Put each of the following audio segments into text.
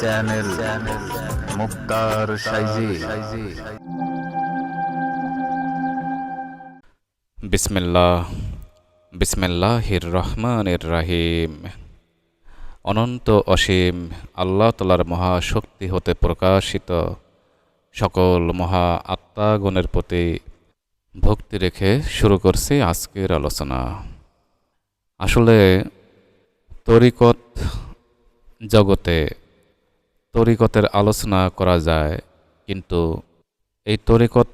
Channel বিসমিল্লাহির রহমানির রাহিম। অনন্ত অসীম আল্লাহ তালার মহাশক্তি হতে প্রকাশিত সকল মহা আত্মাগণের প্রতি ভক্তি রেখে শুরু করছি আজকের আলোচনা। আসলে তরিকত জগতে তরিকতের আলোচনা করা যায়, কিন্তু এই তরিকত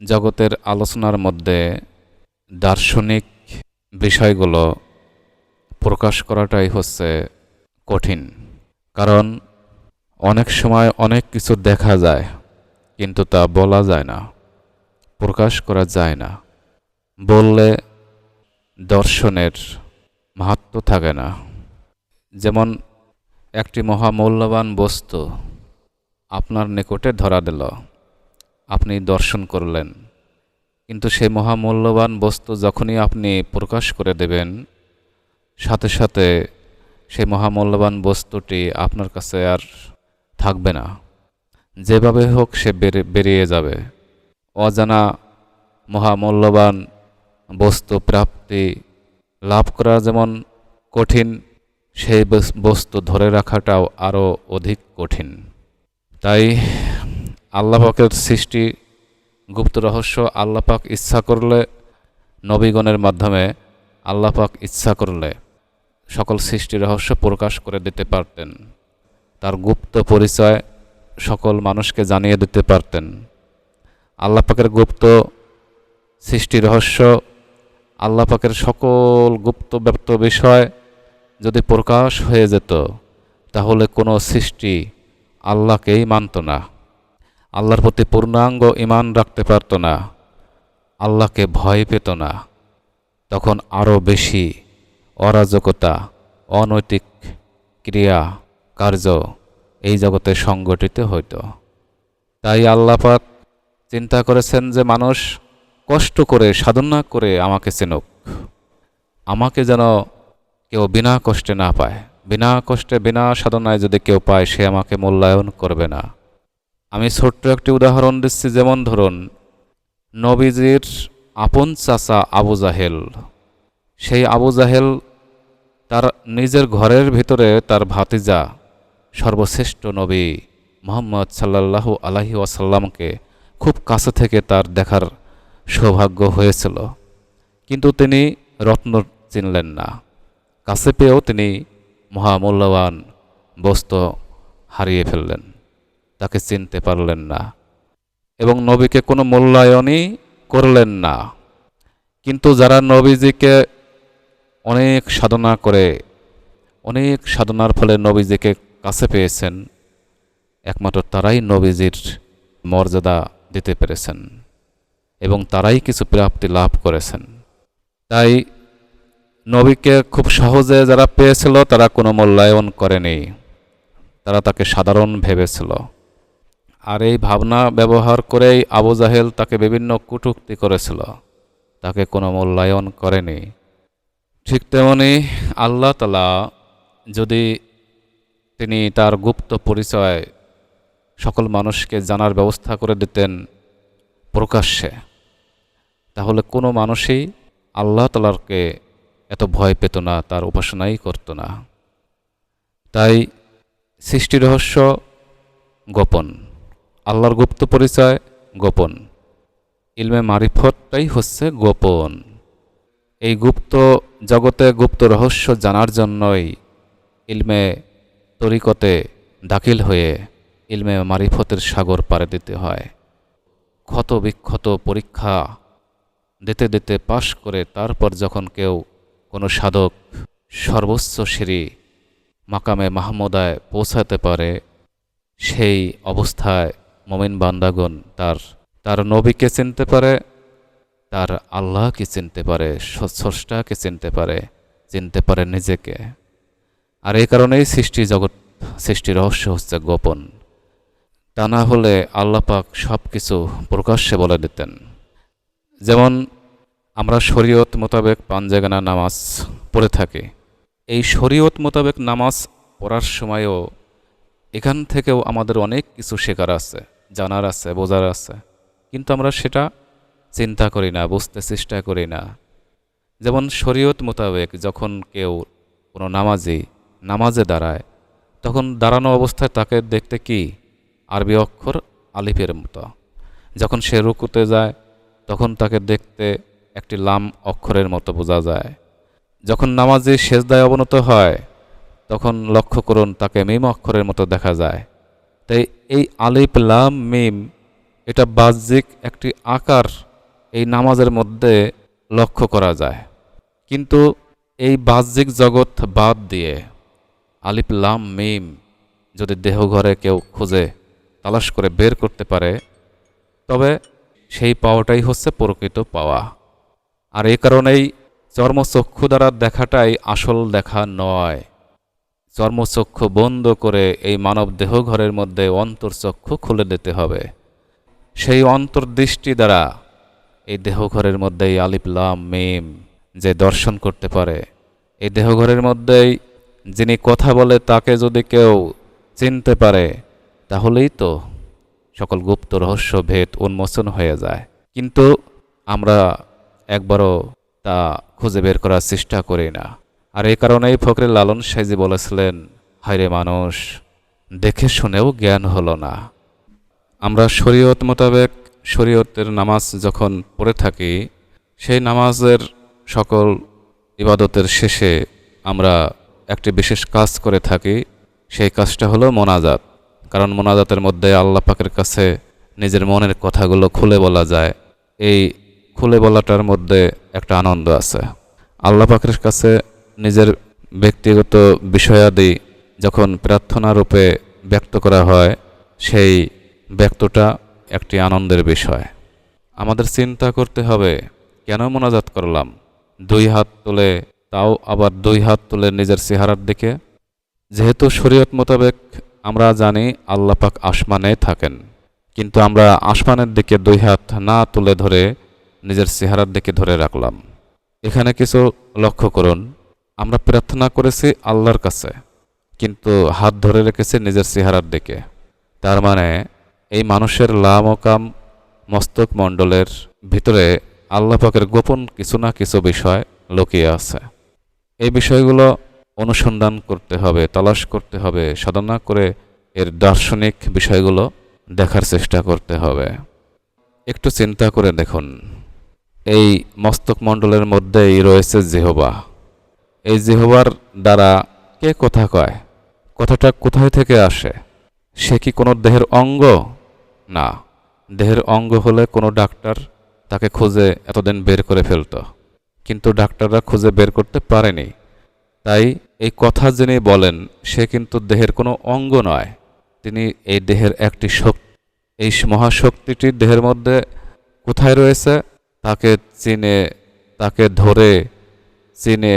জগতের আলোচনার মধ্যে দার্শনিক বিষয়গুলো প্রকাশ করাটাই হচ্ছে কঠিন। কারণ অনেক সময় অনেক কিছু দেখা যায়, কিন্তু তা বলা যায় না, প্রকাশ করা যায় না। বললে দর্শনের মাহাত্ম থাকে না। যেমন একটি মহামূল্যবান বস্তু আপনার নিকটে ধরা দিল। আপনি দর্শন করলেন। কিন্তু সেই মহামূল্যবান বস্তু যখনই আপনি প্রকাশ করে দেবেন, সাথে সাথে সেই মহামূল্যবান বস্তুটি আপনার কাছে আর থাকবে না। যেভাবে হোক সে বেরে- বেরিয়ে যাবে। অজানা মহামূল্যবান বস্তু প্রাপ্তি লাভ করা যেমন কঠিন সেই বস্তু ধরে রাখাটাও আরও অধিক কঠিন। তাই আল্লাপাকের সৃষ্টি গুপ্ত রহস্য আল্লাপাক ইচ্ছা করলে নবীগণের মাধ্যমে আল্লাপাক ইচ্ছা করলে সকল সৃষ্টি রহস্য প্রকাশ করে দিতে পারতেন। তার গুপ্ত পরিচয় সকল মানুষকে জানিয়ে দিতে পারতেন। আল্লাপাকের গুপ্ত সৃষ্টি রহস্য আল্লাপাকের সকল গুপ্ত ব্যক্ত বিষয় যদি প্রকাশ হয়ে যেত, তাহলে কোনো সৃষ্টি আল্লাহকেই মানত না। আল্লাহর প্রতি পূর্ণাঙ্গ ইমান রাখতে পারত না। আল্লাহকে ভয় পেত না। তখন আরও বেশি অরাজকতা, অনৈতিক ক্রিয়া কার্য এই জগতে সংগঠিত হইত। তাই আল্লাপাক চিন্তা করেছেন যে মানুষ কষ্ট করে সাধনা করে আমাকে চেনুক। আমাকে যেন কেউ বিনা কষ্টে না পায়। বিনা কষ্টে, বিনা সাধনায় যদি কেউ পায়, সে আমাকে মূল্যায়ন করবে না। আমি ছোট্ট একটি উদাহরণ দিচ্ছি, যেমন ধরুন, নবীজির আপন চাচা আবু জাহেল। সেই আবু জাহেল তার নিজের ঘরের ভিতরে তার ভাতিজা, সর্বশ্রেষ্ঠ নবী মোহাম্মদ সাল্লাল্লাহু আলাহি ওয়াসাল্লামকে খুব কাছে থেকে তার দেখার সৌভাগ্য হয়েছিল। কিন্তু তিনি রত্ন চিনলেন না। কাছে পেয়েও তিনি মহামূল্যবান বস্তু হারিয়ে ফেললেন। তাকে চিনতে পারলেন না এবং নবীকে কোনো মূল্যায়নই করলেন না। কিন্তু যারা নবীজিকে অনেক সাধনা করে, অনেক সাধনার ফলে নবীজিকে কাছে পেয়েছেন, একমাত্র তারাই নবীজির মর্যাদা দিতে পেরেছেন এবং তারাই কিছু প্রাপ্তি লাভ করেছেন। তাই নবীকে খুব সহজে যারা পেয়েছিল, তারা কোনো মূল্যায়ন করেনি। তারা তাকে সাধারণ ভেবেছিল। আর এই ভাবনা ব্যবহার করেই আবু জাহেল তাকে বিভিন্ন কটূক্তি করেছিল। তাকে কোনো মূল্যায়ন করেনি। ঠিক তেমনি আল্লাহ তালা যদি তিনি তার গুপ্ত পরিচয় সকল মানুষকে জানার ব্যবস্থা করে দিতেন প্রকাশ্যে, তাহলে কোনো মানুষই আল্লাহ তালারকে এত ভয় পেত না, তার উপাসনাই করত না। তাই সৃষ্টি রহস্য গোপন, আল্লাহর গুপ্ত পরিচয় গোপন, ইলমে মারিফতটাই হচ্ছে গোপন। এই গুপ্ত জগতে গুপ্ত রহস্য জানার জন্যই ইলমে তরিকতে দাখিল হয়ে ইলমে মারিফতের সাগর পাড়ে দিতে হয়। ক্ষত বিক্ষত পরীক্ষা দিতে দিতে পাশ করে তারপর যখন কেউ কোনো সাধক সর্বোচ্চ সিঁড়ি মাকামে মাহমুদায় পৌঁছাতে পারে, সেই অবস্থায় মমিন বান্দাগণ তার তার নবীকে চিনতে পারে, তার আল্লাহকে চিনতে পারে স্রষ্টাকে চিনতে পারে চিনতে পারে নিজেকে। আর এই কারণেই সৃষ্টি জগৎ, সৃষ্টি রহস্য হচ্ছে গোপন। তা না হলে আল্লাপাক সব কিছু প্রকাশ্যে বলে দিতেন। যেমন আমরা শরীয়ত মোতাবেক পাঞ্জাগানা নামাজ পড়ে থাকি। এই শরীয়ত মোতাবেক নামাজ পড়ার সময়ও এখান থেকেও আমাদের অনেক কিছু শেখার আছে, জানার আছে, বোঝার আছে। কিন্তু আমরা সেটা চিন্তা করি না, বুঝতে চেষ্টা করি না। যেমন শরীয়ত মোতাবেক যখন কেউ কোনো নামাজি নামাজে দাঁড়ায়, তখন দাঁড়ানো অবস্থায় তাকে দেখতে কি? আরবি অক্ষর আলিফের মতো। যখন সে রুকুতে যায়, তখন তাকে দেখতে একটি লাম অক্ষরের মতো বোঝা যায়। যখন নামাজি সেজদায় অবনত হয়, তখন লক্ষ্য করুন তাকে মিম অক্ষরের মতো দেখা যায়। তাই এই আলিফ, লাম, মিম এটা বাহ্যিক একটি আকার এই নামাজের মধ্যে লক্ষ্য করা যায়। কিন্তু এই বাহ্যিক জগৎ বাদ দিয়ে আলিফ, লাম, মিম যদি দেহঘরে কেউ খুঁজে, তালাশ করে বের করতে পারে, তবে সেই পাওয়াটাই হচ্ছে প্রকৃত পাওয়া। আর এই কারণেই চর্মচক্ষু দ্বারা দেখাটাই আসল দেখা নয়। চর্মচক্ষু বন্ধ করে এই মানব দেহঘরের মধ্যে অন্তর্চক্ষু খুলে দিতে হবে। সেই অন্তর্দৃষ্টি দ্বারা এই দেহঘরের মধ্যেই আলিফলাম মেম যে দর্শন করতে পারে। এই দেহঘরের মধ্যেই যিনি কথা বলে তাকে যদি কেউ চিনতে পারে, তাহলেই তো সকল গুপ্ত রহস্য, ভেদ, উন্মোচন হয়ে যায়। কিন্তু আমরা একবারও তা খুঁজে বের করার চেষ্টা করি না। আর এই কারণেই ফকরে লালন সাইজি বলেছিলেন, হায়রে মানুষ, দেখে শুনেও জ্ঞান হলো না। আমরা শরীয়ত মোতাবেক শরীয়তের নামাজ যখন পড়ে থাকি, সেই নামাজের সকল ইবাদতের শেষে আমরা একটি বিশেষ কাজ করে থাকি। সেই কাজটা হলো মোনাজাত। কারণ মোনাজাতের মধ্যে আল্লাহ পাকের কাছে নিজের মনের কথাগুলো খুলে বলা যায়। এই খুলে বলাটার মধ্যে একটা আনন্দ আছে। আল্লাহ পাকের কাছে নিজের ব্যক্তিগত বিষয়াদি যখন প্রার্থনা রূপে ব্যক্ত করা হয়, সেই ব্যক্তটা একটি আনন্দের বিষয়। আমাদের চিন্তা করতে হবে, কেন মোনাজাত করলাম? দুই হাত তুলে, তাও আবার দুই হাত তুলে নিজের চেহারার দিকে? যেহেতু শরীয়ত মোতাবেক আমরা জানি আল্লাহ পাক আসমানে থাকেন, কিন্তু আমরা আসমানের দিকে দুই হাত না তুলে ধরে নিজের চেহারার দিকে ধরে রাখলাম। এখানে কিছু লক্ষ্য করুন। আমরা প্রার্থনা করেছি আল্লাহর কাছে, কিন্তু হাত ধরে রেখেছি নিজের চেহারার দিকে। তার মানে এই মানুষের লামকাম মস্তক মণ্ডলের ভিতরে আল্লাহ পাকের গোপন কিছু না কিছু বিষয় লুকিয়ে আছে। এই বিষয়গুলো অনুসন্ধান করতে হবে, তালাশ করতে হবে, সাধনা করে এর দার্শনিক বিষয়গুলো দেখার চেষ্টা করতে হবে। একটু চিন্তা করে দেখুন। এই মস্তক মণ্ডলের মধ্যেই রয়েছে জেহবা। এই জেহবার দ্বারা কে কথা কয়? কথাটা কোথায় থেকে আসে? সে কি কোনো দেহের অঙ্গ? না, দেহের অঙ্গ হলে কোনো ডাক্তার তাকে খুঁজে এতদিন বের করে ফেলতো। কিন্তু ডাক্তাররা খুঁজে বের করতে পারেনি। তাই এই কথা যিনি বলেন, সে কিন্তু দেহের কোনো অঙ্গ নয়। তিনি এই দেহের একটি শক্তি, এই মহাশক্তিটি দেহের মধ্যে কোথায় রয়েছে? তাকে চিনে, তাকে ধরে চিনে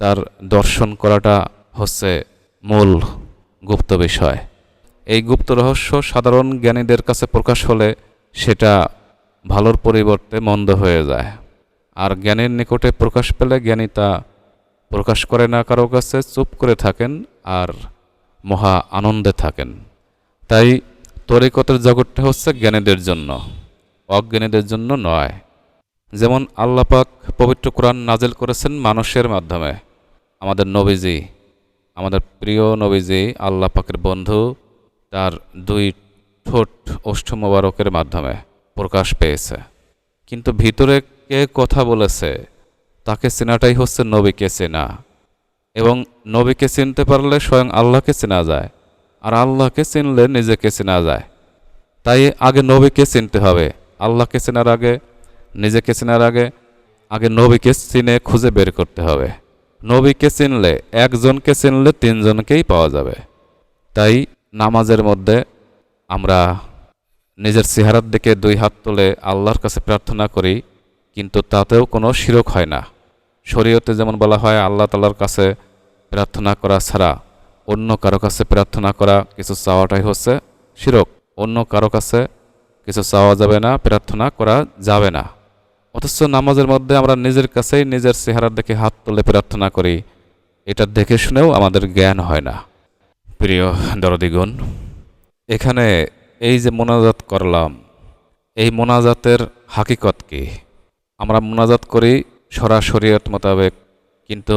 তার দর্শন করাটা হচ্ছে মূল গুপ্ত বিষয়। এই গুপ্ত রহস্য সাধারণ জ্ঞানীদের কাছে প্রকাশ হলে সেটা ভালোর পরিবর্তে মন্দ হয়ে যায়। আর জ্ঞানের নিকটে প্রকাশ পেলে জ্ঞানী তা প্রকাশ করে না, কারও কাছে চুপ করে থাকেন আর মহা আনন্দে থাকেন। তাই তরিকতের জগৎটা হচ্ছে জ্ঞানীদের জন্য, অজ্ঞানীদের জন্য নয়। যেমন আল্লাপাক পবিত্র কোরআন নাজেল করেছেন মানুষের মাধ্যমে। আমাদের নবীজি, আমাদের প্রিয় নবীজি আল্লাহ পাকের বন্ধু, তার দুই ঠোঁট ওষ্ঠ মোবারকের মাধ্যমে প্রকাশ পেয়েছে। কিন্তু ভিতরে কে কথা বলেছে, তাকে চেনাটাই হচ্ছে নবীকে চেনা। এবং নবীকে চিনতে পারলে স্বয়ং আল্লাহকে চেনা যায়, আর আল্লাহকে চিনলে নিজেকে চেনা যায়। তাই আগে নবীকে চিনতে হবে, আল্লাহকে চেনার আগে নিজেকে চেনার আগে আগে নবীকে চিনে খুঁজে বের করতে হবে। নবীকে চিনলে, একজনকে চিনলে তিনজনকেই পাওয়া যাবে। তাই নামাজের মধ্যে আমরা নিজের চেহারার দিকে দুই হাত তুলে আল্লাহর কাছে প্রার্থনা করি, কিন্তু তাতেও কোনো শিরক হয় না। শরীয়তে যেমন বলা হয়, আল্লাহ তালার কাছে প্রার্থনা করা ছাড়া অন্য কারও কাছে প্রার্থনা করা কিছু চাওয়াটাই হচ্ছে শিরক। অন্য কারও কাছে কিছু চাওয়া যাবে না, প্রার্থনা করা যাবে না। অথচ নামাজের মধ্যে আমরা নিজের কাছেই নিজের চেহারার দিকে হাত তুলে প্রার্থনা করি। এটা দেখে শুনেও আমাদের জ্ঞান হয় না। প্রিয় দরদিগুন এখানে এই যে মোনাজাত করলাম, এই মোনাজাতের হাকিকত কি? আমরা মোনাজাত করি সরাসরিয়ত মোতাবেক, কিন্তু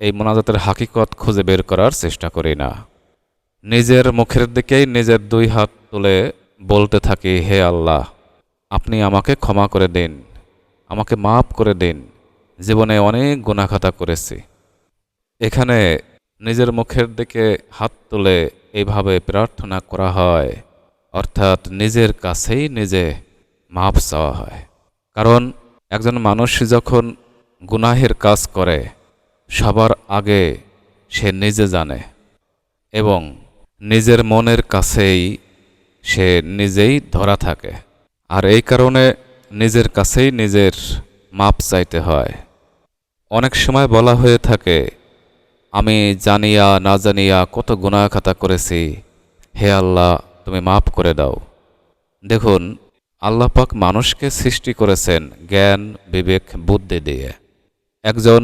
এই মোনাজাতের হাকিকত খুঁজে বের করার চেষ্টা করি না। নিজের মুখের দিকেই নিজের দুই হাত তুলে বলতে থাকি, হে আল্লাহ, আপনি আমাকে ক্ষমা করে দিন। আমাকে মাফ করে দিন। জীবনে অনেক গুণাখাতা করেছি। এখানে নিজের মুখের দিকে হাত তুলে এইভাবে প্রার্থনা করা হয়, অর্থাৎ নিজের কাছেই নিজে মাপ চাওয়া হয়। কারণ একজন মানুষ যখন গুনাহের কাজ করে, সবার আগে সে নিজে জানে এবং নিজের মনের কাছেই সে নিজেই ধরা থাকে। আর এই কারণে নিজের কাছেই নিজের মাপ চাইতে হয়। অনেক সময় বলা হয়ে থাকে, আমি জানিয়া না জানিয়া কত গুণাখাতা করেছি। হে আল্লাহ, তুমি মাফ করে দাও। দেখুন, আল্লাহ পাক মানুষকে সৃষ্টি করেছেন জ্ঞান, বিবেক, বুদ্ধি দিয়ে। একজন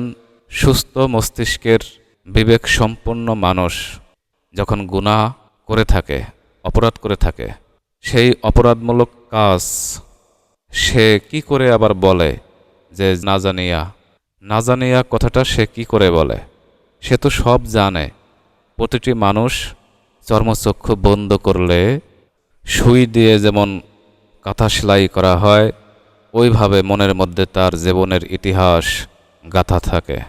সুস্থ মস্তিষ্কের বিবেক সম্পন্ন মানুষ যখন গুনাহ করে থাকে, অপরাধ করে থাকে, সেই অপরাধমূলক কাজ সে কি করে আবার বলে যে না জানিয়া না জানিয়া কথাটা সে কি করে বলে? সে তো সব জানে। প্রতিটি মানুষ চর্মচক্ষু বন্ধ করলে, সুই দিয়ে যেমন কাঁথা সেলাই করা হয়, ওইভাবে মনের মধ্যে তার জীবনের ইতিহাস গাথা থাকে।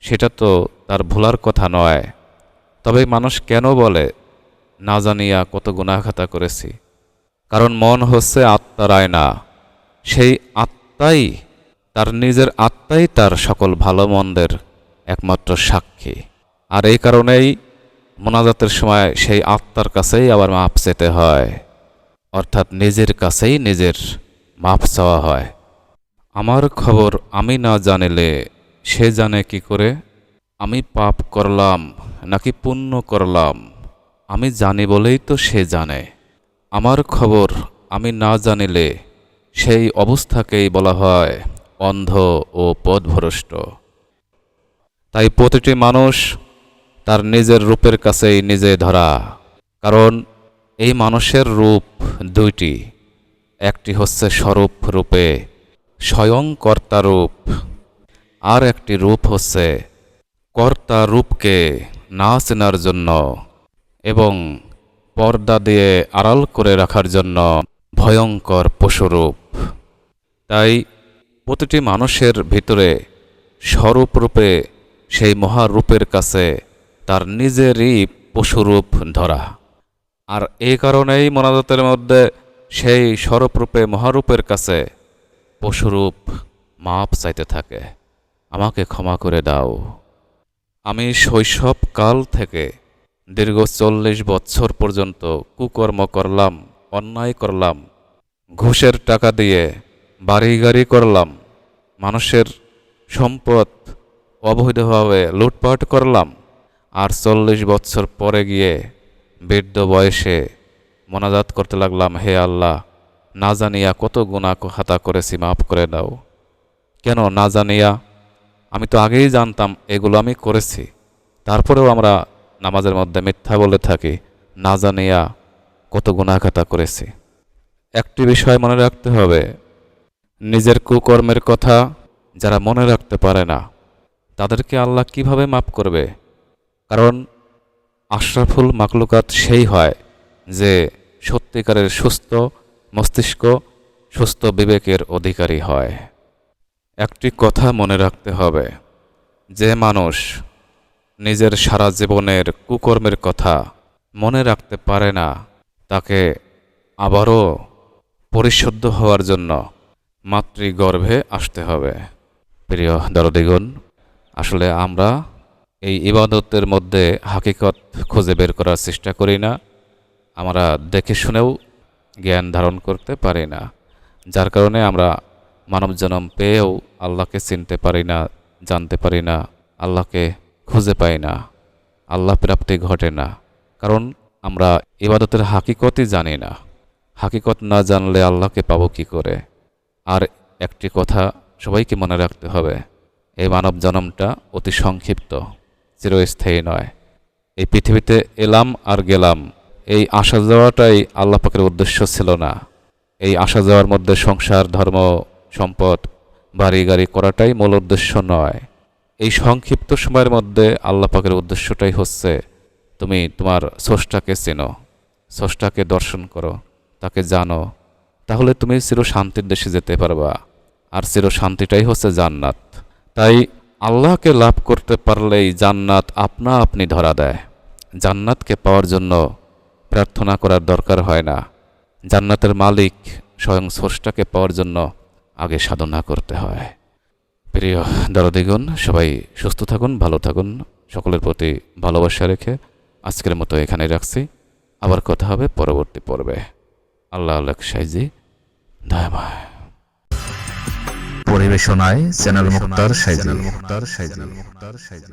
সেটা তো তার ভোলার কথা নয়। তবে মানুষ কেন বলে না জানিয়া কত গুণাখাতা করেছি? কারণ মন হচ্ছে আত্মার আয়না। সেই আত্মাই তার নিজের আত্মাই তার সকল ভালো মন্দের একমাত্র সাক্ষী। আর এই কারণেই মোনাজাতের সময় সেই আত্মার কাছেই আবার মাপ চেতে হয়। অর্থাৎ নিজের কাছেই নিজের মাপ চাওয়া হয়। আমার খবর আমি না জানিলে সে জানে কি করে? আমি পাপ করলাম নাকি পুণ্য করলাম? আমি জানি বলেই তো সে জানে। আমার খবর আমি না জানিলে সেই অবস্থাকেই বলা হয় অন্ধ ও পথভ্রষ্ট। তাই প্রতিটি মানুষ তার নিজের রূপের কাছেই নিজে ধরা, কারণ এই মানুষের রূপ দুইটি। একটি হচ্ছে স্বরূপ রূপে, স্বয়ং কর্তা রূপ, আর একটি রূপ হচ্ছে কর্তা রূপকে না চেনার জন্য এবং পর্দা দিয়ে আড়াল করে রাখার জন্য ভয়ঙ্কর পশুরূপ। তাই প্রতিটি মানুষের ভিতরে স্বরূপরূপে সেই মহারূপের কাছে তার নিজেরই পশুরূপ ধরা। আর এই কারণেই মনাদতের মধ্যে সেই স্বরূপরূপে মহারূপের কাছে পশুরূপ মাপ চাইতে থাকে। আমাকে ক্ষমা করে দাও। আমি শৈশবকাল থেকে দীর্ঘ চল্লিশ বছর পর্যন্ত কুকর্ম করলাম, অন্যায় করলাম, ঘুষের টাকা দিয়ে বাড়ি গাড়ি করলাম, মানুষের সম্পদ অবৈধভাবে লুটপাট করলাম, আর চল্লিশ বছর পরে গিয়ে বৃদ্ধ বয়সে মোনাজাত করতে লাগলাম, হে আল্লাহ, না জানিয়া কত গুণা হাতা করেছি, মাফ করে দাও। কেন না জানিয়া? আমি তো আগেই জানতাম, এগুলো আমি করেছি। তারপরেও আমরা নামাজের মধ্যে মিথ্যা বলে থাকি, না জানিয়া কত গুণাখাতা করেছি। একটি বিষয় মনে রাখতে হবে নিজের কুকর্মের কথা যারা মনে রাখতে পারে না, তাদেরকে আল্লাহ কীভাবে মাফ করবে? কারণ আশরাফুল মাকলুকাত সেই হয় যে সত্যিকারের সুস্থ মস্তিষ্ক, সুস্থ বিবেকের অধিকারী হয়। একটি কথা মনে রাখতে হবে, যে মানুষ নিজের সারা জীবনের কুকর্মের কথা মনে রাখতে পারে না, তাকে আবারও পরিশুদ্ধ হওয়ার জন্য মাতৃগর্ভে আসতে হবে। প্রিয় দরদিগণ, আসলে আমরা এই ইবাদতের মধ্যে হাকিকত খুঁজে বের করার চেষ্টা করি না। আমরা দেখে শুনেও জ্ঞান ধারণ করতে পারি না। যার কারণে আমরা মানব জন্ম পেয়েও আল্লাহকে চিনতে পারি না, জানতে পারি না, আল্লাহকে খুঁজে পাই না, আল্লাহ প্রাপ্তি ঘটে না। কারণ আমরা ইবাদতের হাকিকতই জানি না। হাকিকত না জানলে আল্লাহকে পাবো কি করে? আর একটি কথা সবাইকে মনে রাখতে হবে, এই মানব জনমটা অতি সংক্ষিপ্ত, চিরস্থায়ী নয়। এই পৃথিবীতে এলাম আর গেলাম, এই আসা যাওয়াটাই আল্লাহ পাকের উদ্দেশ্য ছিল না। এই আসা যাওয়ার মধ্যে সংসার, ধর্ম, সম্পদ বাড়ি গাড়ি করাটাই মূল উদ্দেশ্য নয়। এই সংক্ষিপ্ত সময়ের মধ্যে আল্লাহ পাকের উদ্দেশ্যটাই হচ্ছে, তুমি তোমার স্রষ্টাকে চেনো, স্রষ্টাকে দর্শন করো, তাকে জানো তাহলে তুমি চির শান্তির দেশে যেতে পারবা, আর চির শান্তিটাই হচ্ছে জান্নাত। তাই আল্লাহকে লাভ করতে পারলেই জান্নাত আপনা আপনি ধরা দেয়। জান্নাতকে পাওয়ার জন্য প্রার্থনা করার দরকার হয় না। জান্নাতের মালিক স্বয়ং স্রষ্টাকে পাওয়ার জন্য আগে সাধনা করতে হয়। প্রিয় দরদিগুন সবাই সুস্থ থাকুন, ভালো থাকুন, সকলের প্রতি ভালোবাসা রেখে আজকের মতো এখানে রাখছি। আবার কথা হবে পরবর্তী পর্বে। আল্লাহ আল্লাহ সাইজি দয়াময়। পরিবেশনায় চ্যানেল মুক্তার সাইজি মুক্তার সাইজি মুক্তার সাইজি